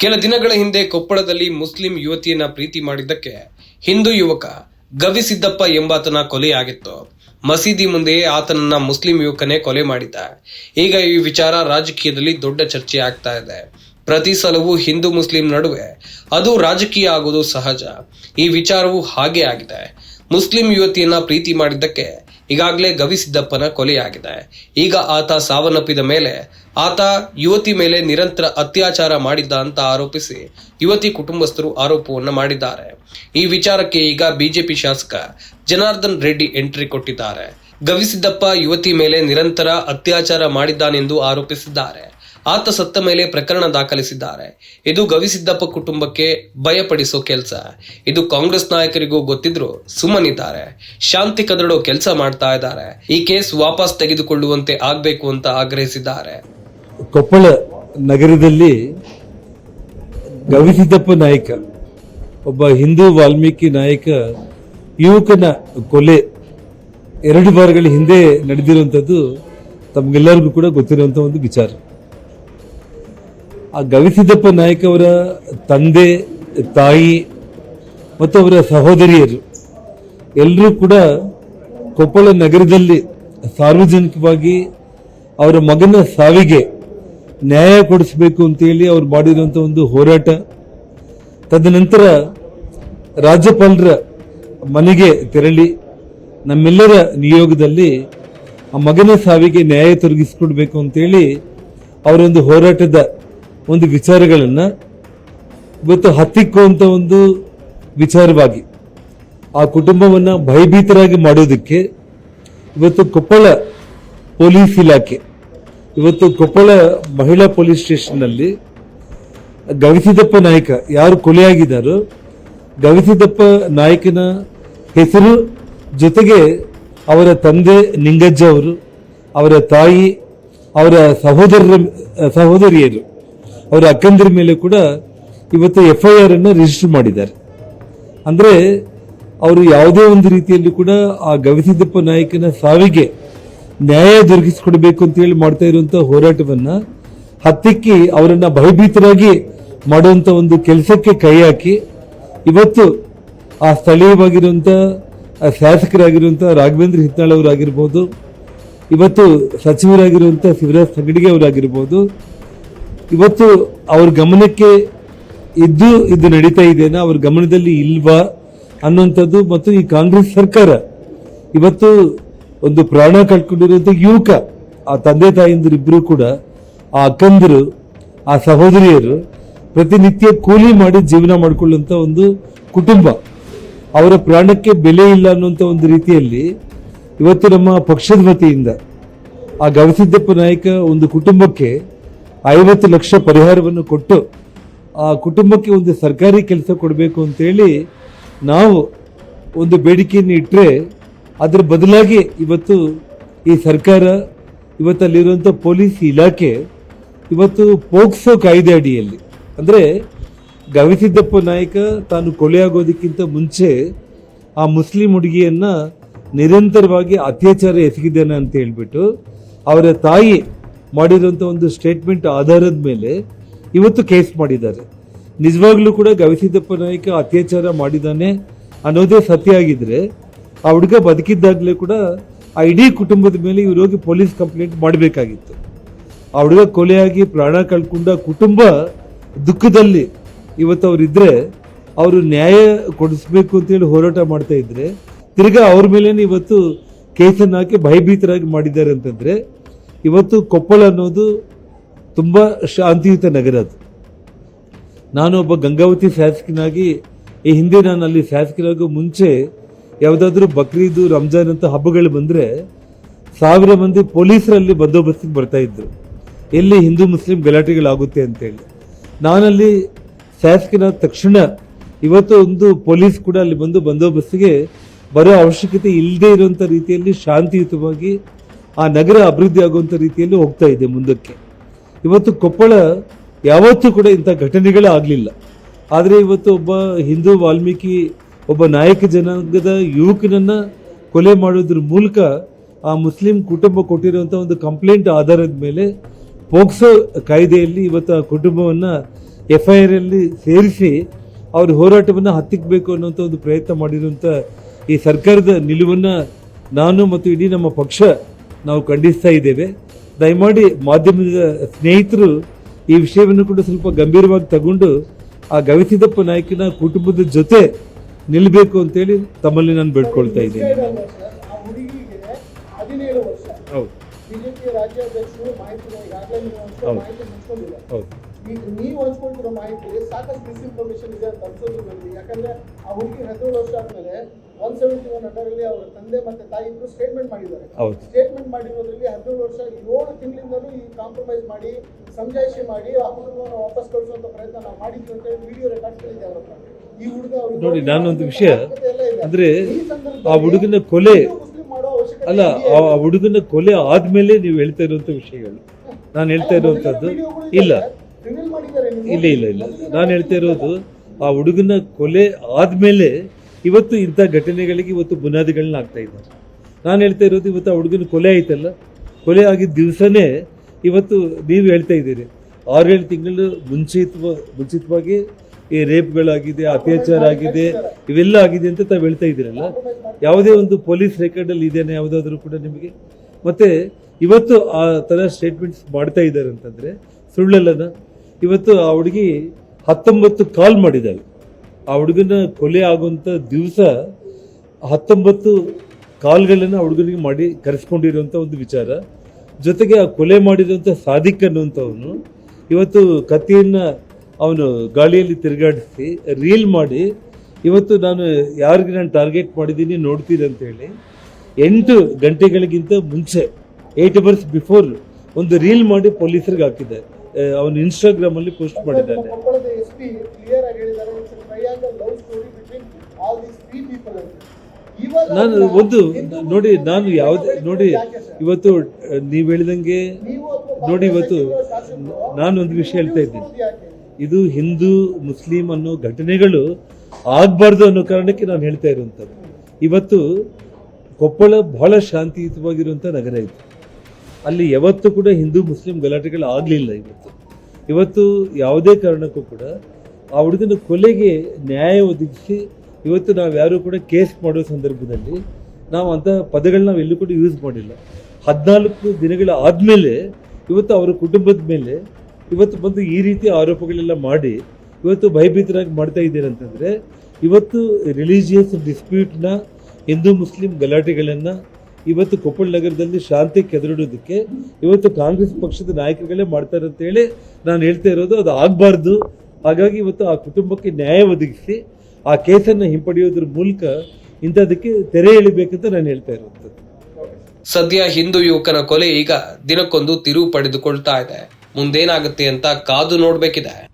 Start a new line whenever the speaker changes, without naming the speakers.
ಕೆಲ ದಿನಗಳ ಹಿಂದೆ ಕೊಪ್ಪಳದಲ್ಲಿ ಮುಸ್ಲಿಂ ಯುವತಿಯನ್ನ ಪ್ರೀತಿ ಮಾಡಿದ್ದಕ್ಕೆ ಹಿಂದೂ ಯುವಕ ಗವಿಸಿದ್ದಪ್ಪ ಎಂಬಾತನ ಕೊಲೆಯಾಗಿತ್ತು. ಮಸೀದಿ ಮುಂದೆಯೇ ಆತನನ್ನ ಮುಸ್ಲಿಂ ಯುವಕನೇ ಕೊಲೆ ಮಾಡಿದ್ದ. ಈಗ ಈ ವಿಚಾರ ರಾಜಕೀಯದಲ್ಲಿ ದೊಡ್ಡ ಚರ್ಚೆ ಆಗ್ತಾ ಇದೆ. ಪ್ರತಿ ಸಲವೂ ಹಿಂದೂ ಮುಸ್ಲಿಂ ನಡುವೆ ಅದು ರಾಜಕೀಯ ಆಗೋದು ಸಹಜ. ಈ ವಿಚಾರವು ಹಾಗೆ ಆಗಿದೆ. ಮುಸ್ಲಿಂ ಯುವತಿಯನ್ನ ಪ್ರೀತಿ ಮಾಡಿದ್ದಕ್ಕೆ ಈಗಾಗಲೇ ಗವಿಸಿದ್ದಪ್ಪನ ಕೊಲೆಯಾಗಿದೆ. ಈಗ ಆತ ಸಾವನ್ನಪ್ಪಿದ ಮೇಲೆ ಆತ ಯುವತಿ ಮೇಲೆ ನಿರಂತರ ಅತ್ಯಾಚಾರ ಮಾಡಿದ್ದ ಅಂತ ಆರೋಪಿಸಿ ಯುವತಿ ಕುಟುಂಬಸ್ಥರು ಆರೋಪವನ್ನು ಮಾಡಿದ್ದಾರೆ. ಈ ವಿಚಾರಕ್ಕೆ ಈಗ ಬಿಜೆಪಿ ಶಾಸಕ ಜನಾರ್ದನ್ ರೆಡ್ಡಿ ಎಂಟ್ರಿ ಕೊಟ್ಟಿದ್ದಾರೆ. ಗವಿಸಿದ್ದಪ್ಪ ಯುವತಿ ಮೇಲೆ ನಿರಂತರ ಅತ್ಯಾಚಾರ ಮಾಡಿದ್ದಾನೆಂದು ಆರೋಪಿಸಿದ್ದಾರೆ. ಆತ ಸತ್ತ ಮೇಲೆ ಪ್ರಕರಣ ದಾಖಲಿಸಿದ್ದಾರೆ. ಇದು ಗವಿಸಿದ್ದಪ್ಪ ಕುಟುಂಬಕ್ಕೆ ಭಯಪಡಿಸೋ ಕೆಲಸ. ಇದು ಕಾಂಗ್ರೆಸ್ ನಾಯಕರಿಗೂ ಗೊತ್ತಿದ್ರು ಸುಮ್ಮನಿದ್ದಾರೆ. ಶಾಂತಿ ಕದಡೋ ಕೆಲಸ ಮಾಡ್ತಾ ಇದ್ದಾರೆ. ಈ ಕೇಸ್ ವಾಪಸ್ ತೆಗೆದುಕೊಳ್ಳುವಂತೆ ಆಗ್ಬೇಕು ಅಂತ ಆಗ್ರಹಿಸಿದ್ದಾರೆ.
ಕೊಪ್ಪಳ ನಗರದಲ್ಲಿ ಗವಿಸಿದ್ದಪ್ಪ ನಾಯಕ, ಒಬ್ಬ ಹಿಂದೂ ವಾಲ್ಮೀಕಿ ನಾಯಕ, ಯುವಕನ ಕೊಲೆ ಎರಡು ವಾರಗಳ ಹಿಂದೆ ನಡೆದಿರುವಂಥದ್ದು ತಮಗೆಲ್ಲರಿಗೂ ಕೂಡ ಗೊತ್ತಿರುವಂಥ ಒಂದು ವಿಚಾರ. ಆ ಗವಿಸಿದ್ದಪ್ಪ ನಾಯಕ ಅವರ ತಂದೆ, ತಾಯಿ ಮತ್ತು ಅವರ ಸಹೋದರಿಯರು ಎಲ್ಲರೂ ಕೂಡ ಕೊಪ್ಪಳ ನಗರದಲ್ಲಿ ಸಾರ್ವಜನಿಕವಾಗಿ ಅವರ ಮಗನ ಸಾವಿಗೆ ನ್ಯಾಯ ಕೊಡಿಸಬೇಕು ಅಂತೇಳಿ ಅವ್ರು ಮಾಡಿರುವಂಥ ಒಂದು ಹೋರಾಟ. ತದನಂತರ ರಾಜ್ಯಪಾಲರ ಮನೆಗೆ ತೆರಳಿ ನಮ್ಮೆಲ್ಲರ ನಿಯೋಗದಲ್ಲಿ ಆ ಮಗನ ಸಾವಿಗೆ ನ್ಯಾಯ ತೊಲಗಿಸಿಕೊಡ್ಬೇಕು ಅಂತೇಳಿ ಅವರೊಂದು ಹೋರಾಟದ ಒಂದು ವಿಚಾರಗಳನ್ನು ಇವತ್ತು ಹತ್ತಿಕ್ಕುವಂಥ ಒಂದು ವಿಚಾರವಾಗಿ ಆ ಕುಟುಂಬವನ್ನು ಭಯಭೀತರಾಗಿ ಮಾಡೋದಕ್ಕೆ ಇವತ್ತು ಕೊಪ್ಪಳ ಪೊಲೀಸ್ ಇಲಾಖೆ, ಇವತ್ತು ಕೊಪ್ಪಳ ಮಹಿಳಾ ಪೊಲೀಸ್ ಸ್ಟೇಷನ್ನಲ್ಲಿ ಗವಿಸಿದ್ದಪ್ಪ ನಾಯಕ ಯಾರು ಕೊಲೆಯಾಗಿದ್ದಾರೋ ಗವಿಸಿದ್ದಪ್ಪ ನಾಯಕನ ಹೆಸರು ಜೊತೆಗೆ ಅವರ ತಂದೆ ನಿಂಗಜ್ಜ ಅವರು, ಅವರ ತಾಯಿ, ಅವರ ಸಹೋದರರ ಸಹೋದರಿಯರು. ಅವರ ಅಕ್ಕಂದಿರ ಮೇಲೆ ಕೂಡ ಇವತ್ತು ಎಫ್ ಐ ಆರ್ ಅನ್ನು ರಿಜಿಸ್ಟರ್ ಮಾಡಿದ್ದಾರೆ. ಅಂದ್ರೆ ಅವರು ಯಾವುದೇ ಒಂದು ರೀತಿಯಲ್ಲಿ ಕೂಡ ಆ ಗವಿಸಿದ್ದಪ್ಪ ನಾಯಕನ ಸಾವಿಗೆ ನ್ಯಾಯ ದೊರಕಿಸಿಕೊಡ್ಬೇಕು ಅಂತ ಹೇಳಿ ಮಾಡ್ತಾ ಇರುವಂತಹ ಹೋರಾಟವನ್ನ ಹತ್ತಿಕ್ಕಿ ಅವರನ್ನು ಭಯಭೀತರಾಗಿ ಮಾಡುವಂಥ ಒಂದು ಕೆಲಸಕ್ಕೆ ಕೈ ಹಾಕಿ ಇವತ್ತು ಆ ಸ್ಥಳೀಯವಾಗಿರುವಂಥ ಶಾಸಕರಾಗಿರುವಂಥ ರಾಘವೇಂದ್ರ ಹಿತ್ನಾಳ್ ಅವರಾಗಿರ್ಬೋದು, ಇವತ್ತು ಸಚಿವರಾಗಿರುವಂಥ ಶಿವರಾಜ್ ಹೆಗಡಿಗೆ ಅವರಾಗಿರ್ಬೋದು ಇವತ್ತು ಅವ್ರ ಗಮನಕ್ಕೆ ಇದ್ದು ಇದು ನಡೀತಾ ಇದೆಯಾ ಅವ್ರ ಗಮನದಲ್ಲಿ ಇಲ್ವಾ ಅನ್ನುವಂಥದ್ದು ಮತ್ತು ಈ ಕಾಂಗ್ರೆಸ್ ಸರ್ಕಾರ ಇವತ್ತು ಒಂದು ಪ್ರಾಣ ಕಳ್ಕೊಂಡಿರುವಂತ ಯುವಕ, ಆ ತಂದೆ ತಾಯಿಂದರು ಇಬ್ಬರು ಕೂಡ, ಆ ಅಕ್ಕಂದರು, ಆ ಸಹೋದರಿಯರು ಪ್ರತಿನಿತ್ಯ ಕೂಲಿ ಮಾಡಿ ಜೀವನ ಮಾಡಿಕೊಳ್ಳುವಂಥ ಒಂದು ಕುಟುಂಬ. ಅವರ ಪ್ರಾಣಕ್ಕೆ ಬೆಲೆ ಇಲ್ಲ ಅನ್ನುವಂಥ ಒಂದು ರೀತಿಯಲ್ಲಿ ಇವತ್ತು ನಮ್ಮ ಪಕ್ಷದ ವತಿಯಿಂದ ಆ ಗವಿಸಿದ್ದಪ್ಪ ನಾಯಕ ಒಂದು ಕುಟುಂಬಕ್ಕೆ ಐವತ್ತು ಲಕ್ಷ ಪರಿಹಾರವನ್ನು ಕೊಟ್ಟು ಆ ಕುಟುಂಬಕ್ಕೆ ಒಂದು ಸರ್ಕಾರಿ ಕೆಲಸ ಕೊಡಬೇಕು ಅಂತೇಳಿ ನಾವು ಒಂದು ಬೇಡಿಕೆಯನ್ನು ಇಟ್ಟರೆ ಅದರ ಬದಲಾಗಿ ಇವತ್ತು ಈ ಸರ್ಕಾರ ಇವತ್ತಲ್ಲಿರುವಂಥ ಪೊಲೀಸ್ ಇಲಾಖೆ ಇವತ್ತು ಪೋಕ್ಸೋ ಕಾಯ್ದೆ ಅಡಿಯಲ್ಲಿ. ಅಂದರೆ ಗವಿಸಿದ್ದಪ್ಪ ನಾಯಕ ತಾನು ಕೊಲೆಯಾಗೋದಕ್ಕಿಂತ ಮುಂಚೆ ಆ ಮುಸ್ಲಿಂ ಹುಡುಗಿಯನ್ನು ನಿರಂತರವಾಗಿ ಅತ್ಯಾಚಾರ ಎಸಗಿದ್ದಾನೆ ಅಂತ ಹೇಳಿಬಿಟ್ಟು ಅವರ ತಾಯಿ ಮಾಡಿರುವಂಥ ಒಂದು ಸ್ಟೇಟ್ಮೆಂಟ್ ಆಧಾರದ ಮೇಲೆ ಇವತ್ತು ಕೇಸ್ ಮಾಡಿದ್ದಾರೆ. ನಿಜವಾಗ್ಲೂ ಕೂಡ ಗವಿಸಿದ್ದಪ್ಪ ನಾಯಕ ಅತ್ಯಾಚಾರ ಮಾಡಿದ್ದಾನೆ ಅನ್ನೋದೇ ಸತ್ಯ ಆಗಿದ್ರೆ ಆ ಹುಡುಗ ಬದುಕಿದ್ದಾಗಲೇ ಕೂಡ ಆ ಇಡೀ ಕುಟುಂಬದ ಮೇಲೆ ಇವ್ರು ಹೋಗಿ ಪೊಲೀಸ್ ಕಂಪ್ಲೇಂಟ್ ಮಾಡಬೇಕಾಗಿತ್ತು. ಆ ಹುಡುಗ ಕೊಲೆಯಾಗಿ ಪ್ರಾಣ ಕಳ್ಕೊಂಡ ಕುಟುಂಬ ದುಃಖದಲ್ಲಿ ಇವತ್ತು ಅವರಿದ್ರೆ ಅವರು ನ್ಯಾಯ ಕೊಡಿಸ್ಬೇಕು ಅಂತೇಳಿ ಹೋರಾಟ ಮಾಡ್ತಾ ಇದ್ರೆ, ತಿರ್ಗಾ ಅವ್ರ ಮೇಲೇ ಇವತ್ತು ಕೇಸನ್ನು ಹಾಕಿ ಭಯಭೀತರಾಗಿ ಮಾಡಿದ್ದಾರೆ ಅಂತಂದ್ರೆ ಇವತ್ತು ಕೊಪ್ಪಳ ಅನ್ನೋದು ತುಂಬ ಶಾಂತಿಯುತ ನಗರ ಅದು. ನಾನು ಒಬ್ಬ ಗಂಗಾವತಿ ಶಾಸಕನಾಗಿ, ಈ ಹಿಂದೆ ನಾನು ಅಲ್ಲಿ ಶಾಸಕರಾಗೋ ಮುಂಚೆ ಯಾವುದಾದ್ರೂ ಬಕ್ರೀದು, ರಂಜಾನ್ ಅಂತ ಹಬ್ಬಗಳು ಬಂದರೆ ಸಾವಿರ ಮಂದಿ ಪೊಲೀಸರಲ್ಲಿ ಬಂದೋಬಸ್ತಿಗೆ ಬರ್ತಾ ಇದ್ರು. ಎಲ್ಲಿ ಹಿಂದೂ ಮುಸ್ಲಿಂ ಗಲಾಟೆಗಳಾಗುತ್ತೆ ಅಂತೇಳಿ. ನಾನಲ್ಲಿ ಶಾಸಕನ ತಕ್ಷಣ ಇವತ್ತು ಒಂದು ಪೊಲೀಸ್ ಕೂಡ ಅಲ್ಲಿ ಬಂದು ಬಂದೋಬಸ್ತಿಗೆ ಬರೋ ಅವಶ್ಯಕತೆ ಇಲ್ಲದೆ ಇರುವಂಥ ರೀತಿಯಲ್ಲಿ ಶಾಂತಿಯುತವಾಗಿ ಆ ನಗರ ಅಭಿವೃದ್ಧಿ ಆಗುವಂಥ ರೀತಿಯಲ್ಲಿ ಹೋಗ್ತಾ ಇದೆ ಮುಂದಕ್ಕೆ. ಇವತ್ತು ಕೊಪ್ಪಳ ಯಾವತ್ತೂ ಕೂಡ ಇಂಥ ಘಟನೆಗಳೇ ಆಗಲಿಲ್ಲ. ಆದರೆ ಇವತ್ತು ಒಬ್ಬ ಹಿಂದೂ ವಾಲ್ಮೀಕಿ, ಒಬ್ಬ ನಾಯಕ ಜನಾಂಗದ ಯುವಕನನ್ನು ಕೊಲೆ ಮಾಡೋದ್ರ ಮೂಲಕ ಆ ಮುಸ್ಲಿಂ ಕುಟುಂಬ ಕೊಟ್ಟಿರುವಂಥ ಒಂದು ಕಂಪ್ಲೇಂಟ್ ಆಧಾರದ ಮೇಲೆ ಪೋಕ್ಸೋ ಕಾಯ್ದೆಯಲ್ಲಿ ಇವತ್ತು ಆ ಕುಟುಂಬವನ್ನ ಎಫ್ ಐ ಆರಲ್ಲಿ ಸೇರಿಸಿ ಅವ್ರ ಹೋರಾಟವನ್ನು ಹತ್ತಿಕ್ಕಬೇಕು ಅನ್ನೋಂಥ ಒಂದು ಪ್ರಯತ್ನ ಮಾಡಿರುವಂಥ ಈ ಸರ್ಕಾರದ ನಿಲುವನ್ನು ನಾನು ಮತ್ತು ಇಡೀ ನಮ್ಮ ಪಕ್ಷ ನಾವು ಖಂಡಿಸ್ತಾ ಇದ್ದೇವೆ. ದಯಮಾಡಿ ಮಾಧ್ಯಮದ ಸ್ನೇಹಿತರು ಈ ವಿಷಯವನ್ನು ಕೂಡ ಸ್ವಲ್ಪ ಗಂಭೀರವಾಗಿ ತಗೊಂಡು ಆ ಗವಿಸಿದ್ದಪ್ಪ ನಾಯಕನ ಕುಟುಂಬದ ಜೊತೆ ನಿಲ್ಲಬೇಕು ಅಂತೇಳಿ ತಮ್ಮಲ್ಲಿ ನಾನು ಬೇಡ್ಕೊಳ್ತಾ ಇದ್ದೀನಿ. ಹೌದು.
ರಾಜ್ಯಾಧ್ಯಕ್ಷರು ಮಾಹಿತಿ ಈಗಾಗಲೇ ನೀವು. ಮಾಹಿತಿ ಹಂಚ್ಕೊಂಡಿಲ್ಲ ಈಗ ನೀವು ಹಂಚ್ಕೊಳ್ತಿರೋ ಮಾಹಿತಿ ಸಾಕಷ್ಟು ಮಿಸ್ಇನ್ಫಾರ್ಮೇಶನ್ ಇದೆ ಅಂತ ಅನ್ಸೋದು ನನಗೆ ಯಾಕಂದ್ರೆ ಆ ಹುಡುಗಿ ಹದಿನೇಳು ವರ್ಷ ಆದ್ಮೇಲೆ ಒನ್ ಸೆವೆಂಟಿ ಒನ್ ಅಂಡರಲ್ಲಿ ಅವರ ತಂದೆ ಮತ್ತೆ ತಾಯಿ ಇಬ್ಬರು ಸ್ಟೇಟ್ಮೆಂಟ್ ಮಾಡಿದ್ದಾರೆ. ಸ್ಟೇಟ್ಮೆಂಟ್ ಮಾಡಿರೋದ್ರಲ್ಲಿ ಹದಿನೇಳು ವರ್ಷ ಏಳು ತಿಂಗಳಿಂದಲೂ ಈ ಕಾಂಪ್ರಮೈಸ್ ಮಾಡಿ ಸಮಜಾಯಿಷಿ ಮಾಡಿ ಆ ಹುಡುಗನ ವಾಪಸ್ ಕಳಿಸುವಂತ ಪ್ರಯತ್ನ ನಾವು ಮಾಡಿದ್ವಿ ಅಂತ ವಿಡಿಯೋ ರೆಕಾರ್ಡ್ಗಳಿದೆ ಅವರ ಈ ಹುಡುಗ
ನೋಡಿ ನಾನೊಂದು ವಿಷಯ. ಅಂದ್ರೆ ಆ ಹುಡುಗನ ಕೊಲೆ
ಹಿಂದೂ ಮುಸ್ಲಿಂ ಮಾಡೋ ಅವಶ್ಯಕತೆ
ಅಲ್ಲ, ಆ ಹುಡುಗನ ಕೊಲೆ ಆದ್ಮೇಲೆ ನೀವು ಹೇಳ್ತಾ ಇರುವಂತ ವಿಷಯಗಳು. ನಾನು ಹೇಳ್ತಾ ಇರುವಂತದ್ದು ಇಲ್ಲ. ಇಲ್ಲ ಇಲ್ಲ ಇಲ್ಲ. ನಾನು ಹೇಳ್ತಾ ಇರೋದು ಆ ಹುಡುಗನ ಕೊಲೆ ಆದ್ಮೇಲೆ ಇವತ್ತು ಇಂಥ ಘಟನೆಗಳಿಗೆ ಇವತ್ತು ಬುನಾದಿಗಳನ್ನ ಆಗ್ತಾ ಇದ್ದಾರೆ. ನಾನು ಹೇಳ್ತಾ ಇರೋದು ಇವತ್ತು ಆ ಹುಡುಗನ ಕೊಲೆ ಆಯ್ತಲ್ಲ? ಕೊಲೆ ಆಗಿದ್ದ ದಿವಸನೇ ಇವತ್ತು ನೀವು ಹೇಳ್ತಾ ಇದ್ದೀರಿ. ಆರೇಳು ತಿಂಗಳು ಮುಂಚಿತ ಮುಂಚಿತವಾಗಿ ಈ ರೇಪ್ಗಳಾಗಿದೆ ಅತ್ಯಾಚಾರ ಆಗಿದೆ ಇವೆಲ್ಲ ಆಗಿದೆ ಅಂತ ತಾವು ಹೇಳ್ತಾ ಇದ್ದೀರಲ್ಲ? ಯಾವುದೇ ಒಂದು ಪೊಲೀಸ್ ರೆಕಾರ್ಡಲ್ಲಿ ಇದೆಯಾ ಯಾವುದಾದ್ರೂ ಕೂಡ ನಿಮಗೆ? ಮತ್ತೆ ಇವತ್ತು ಆ ಥರ ಸ್ಟೇಟ್ಮೆಂಟ್ಸ್ ಮಾಡ್ತಾ ಇದ್ದಾರೆ ಅಂತಂದ್ರೆ ಸುಳ್ಳಲ್ಲನ? ಇವತ್ತು ಆ ಹುಡುಗಿ ಹತ್ತೊಂಬತ್ತು ಕಾಲ್ ಮಾಡಿದ್ದಾಳೆ. ಆ ಹುಡುಗನ ಕೊಲೆ ಆಗುವಂಥ ದಿವಸ ಹತ್ತೊಂಬತ್ತು ಕಾಲ್ಗಳನ್ನು ಹುಡುಗನಿಗೆ ಮಾಡಿ ಕರೆಸ್ಕೊಂಡಿರುವಂಥ ಒಂದು ವಿಚಾರ. ಜೊತೆಗೆ ಆ ಕೊಲೆ ಮಾಡಿರುವಂಥ ಸಾಧಿಕ್ ಅನ್ನುವಂಥವನು ಇವತ್ತು ಕತ್ತಿಯನ್ನು ಅವನು ಗಾಳಿಯಲ್ಲಿ ತಿರುಗಾಡಿಸಿ ರೀಲ್ ಮಾಡಿ ಇವತ್ತು ನಾನು ಯಾರಿಗೆ ನಾನು ಟಾರ್ಗೆಟ್ ಮಾಡಿದ್ದೀನಿ ನೋಡ್ತೀರಿ ಅಂತೇಳಿ ಎಂಟು ಗಂಟೆಗಳಿಗಿಂತ ಮುಂಚೆ ಏಟ್ ಅವರ್ಸ್ ಬಿಫೋರ್ ಒಂದು ರೀಲ್ ಮಾಡಿ ಪೊಲೀಸರಿಗೆ ಹಾಕಿದೆ ಅವನು ಇನ್ಸ್ಟಾಗ್ರಾಮಲ್ಲಿ ಪೋಸ್ಟ್ ಮಾಡಿದ್ದಾನೆ. ನಾನು ಒಂದು ನೋಡಿ ನಾನು ಯಾವುದೇ ನೋಡಿ ಇವತ್ತು ನೀವು ಹೇಳಿದಂಗೆ ನೋಡಿ ಇವತ್ತು ನಾನು ಒಂದು ವಿಷಯ ಹೇಳ್ತಾ ಇದ್ದೀನಿ? ಇದು ಹಿಂದೂ, ಮುಸ್ಲಿಂ ಅನ್ನೋ ಘಟನೆಗಳು ಆಗಬಾರ್ದು ಅನ್ನೋ ಕಾರಣಕ್ಕೆ ನಾನು ಹೇಳ್ತಾ ಇರುವಂಥದ್ದು. ಇವತ್ತು ಕೊಪ್ಪಳ ಬಹಳ ಶಾಂತಿಯುತವಾಗಿರುವಂಥ ನಗರ ಇದು. ಅಲ್ಲಿ ಯಾವತ್ತೂ ಕೂಡ ಹಿಂದೂ, ಮುಸ್ಲಿಂ ಗಲಾಟೆಗಳು ಆಗಲಿಲ್ಲ ಇವತ್ತು. ಇವತ್ತು ಯಾವುದೇ ಕಾರಣಕ್ಕೂ ಕೂಡ ಆ ಹುಡುಗನ ಕೊಲೆಗೆ ನ್ಯಾಯ ಒದಗಿಸಿ ಇವತ್ತು ನಾವು ಯಾರು ಕೂಡ ಕೇಸ್ ಮಾಡೋ ಸಂದರ್ಭದಲ್ಲಿ ನಾವು ಅಂಥ ಪದಗಳನ್ನ ನಾವು ಎಲ್ಲೂ ಕೂಡ ಯೂಸ್ ಮಾಡಿಲ್ಲ. ಹದಿನಾಲ್ಕು ದಿನಗಳ ಆದಮೇಲೆ ಇವತ್ತು ಅವರ ಕುಟುಂಬದ ಮೇಲೆ ಇವತ್ತು ಬಂದು ಈ ರೀತಿ ಆರೋಪಗಳೆಲ್ಲ ಮಾಡಿ ಇವತ್ತು ಭಯಭೀತರಾಗಿ ಮಾಡ್ತಾ ಇದ್ದೀರ ಅಂತಂದರೆ, ಇವತ್ತು ರಿಲಿಜಿಯಸ್ ಡಿಸ್ಪ್ಯೂಟ್ನ ಹಿಂದೂ ಮುಸ್ಲಿಂ ಗಲಾಟೆಗಳನ್ನು ಇವತ್ತು ಕೊಪ್ಪಳ ನಗರದಲ್ಲಿ ಶಾಂತಿ ಕೆದರಿಡೋದಕ್ಕೆ ಇವತ್ತು ಕಾಂಗ್ರೆಸ್ ಪಕ್ಷದ ನಾಯಕರುಗಳೇ ಮಾಡ್ತಾರೆ ಅಂತೇಳಿ ನಾನು ಹೇಳ್ತಾ ಇರೋದು, ಅದು ಆಗಬಾರ್ದು. ಹಾಗಾಗಿ ಇವತ್ತು ಆ ಕುಟುಂಬಕ್ಕೆ ನ್ಯಾಯ ಒದಗಿಸಿ ಆ ಕೇಸನ್ನು ಹಿಂಪಡೆಯೋದ್ರ ಮೂಲಕ ಇಂಥದಕ್ಕೆ ತೆರೆ ಎಳಿಬೇಕಂತ ನಾನು ಹೇಳ್ತಾ ಇರುವಂಥದ್ದು
ಸದ್ಯ ಹಿಂದೂ ಯುವಕನ ಕೊಲೆ ಈಗ ದಿನಕ್ಕೊಂದು ತಿರುವು ಪಡೆದುಕೊಳ್ತಾ ಇದೆ. ಮುಂದೇನಾಗುತ್ತೆ ಅಂತ ಕಾದು ನೋಡ್ಬೇಕಿದೆ.